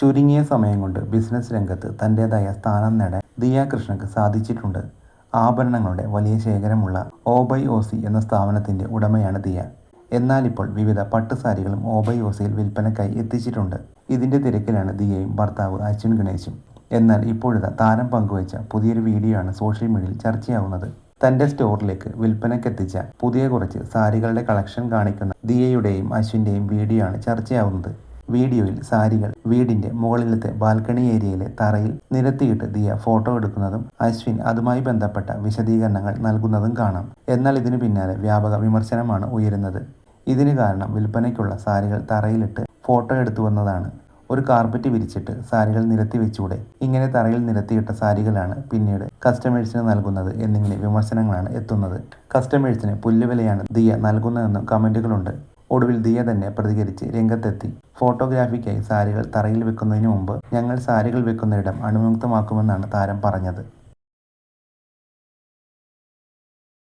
ചുരുങ്ങിയ സമയം കൊണ്ട് ബിസിനസ് രംഗത്ത് തന്റെതായ സ്ഥാനം നേടാൻ ദിയ കൃഷ്ണക്ക് സാധിച്ചിട്ടുണ്ട്. ആഭരണങ്ങളുടെ വലിയ ശേഖരമുള്ള ഓബൈ ഓസി എന്ന സ്ഥാപനത്തിന്റെ ഉടമയാണ് ദിയ. എന്നാൽ ഇപ്പോൾ വിവിധ പട്ടുസാരികളും ഓബൈ ഓസിയിൽ വിൽപ്പനക്കായി എത്തിച്ചിട്ടുണ്ട്. ഇതിന്റെ തിരക്കിലാണ് ദിയയും ഭർത്താവ് അശ്വിൻ ഗണേശും. എന്നാൽ ഇപ്പോഴത്തെ താരം പങ്കുവച്ച പുതിയൊരു വീഡിയോ ആണ് സോഷ്യൽ മീഡിയയിൽ ചർച്ചയാവുന്നത്. തന്റെ സ്റ്റോറിലേക്ക് വിൽപ്പനക്കെത്തിച്ച പുതിയ കുറച്ച് സാരികളുടെ കളക്ഷൻ കാണിക്കുന്ന ദിയയുടെയും അശ്വിന്റെയും വീഡിയോ ആണ് ചർച്ചയാവുന്നത്. വീഡിയോയിൽ സാരികൾ വീടിന്റെ മുകളിലത്തെ ബാൽക്കണി ഏരിയയിലെ തറയിൽ നിരത്തിയിട്ട് ദിയ ഫോട്ടോ എടുക്കുന്നതും അശ്വിൻ അതുമായി ബന്ധപ്പെട്ട വിശദീകരണങ്ങൾ നൽകുന്നതും കാണാം. എന്നാൽ ഇതിനു പിന്നാലെ വ്യാപക വിമർശനമാണ് ഉയരുന്നത്. ഇതിന് കാരണം വിൽപ്പനയ്ക്കുള്ള സാരികൾ തറയിലിട്ട് ഫോട്ടോ എടുത്തു വന്നതാണ്. ഒരു കാർപ്പറ്റ് വിരിച്ചിട്ട് സാരികൾ നിരത്തി വെച്ചൂടെ. ഇങ്ങനെ തറയിൽ നിരത്തിയിട്ട സാരികളാണ് പിന്നീട് കസ്റ്റമേഴ്സിന് നൽകുന്നത് എന്നിങ്ങനെ വിമർശനങ്ങളാണ് എത്തുന്നത്. കസ്റ്റമേഴ്സിന് പുല്ലുവിലയാണ് ദിയ നൽകുന്നതെന്നും കമന്റുകളുണ്ട് ഒടുവിൽ ദിയ തന്നെ പ്രതികരിച്ച് രംഗത്തെത്തി. ഫോട്ടോഗ്രാഫിക്കായി സാരികൾ തറയിൽ വെക്കുന്നതിന് മുമ്പ് ഞങ്ങൾ സാരികൾ വെക്കുന്ന ഇടം അണുമുക്തമാക്കുമെന്നാണ് താരം പറഞ്ഞത്.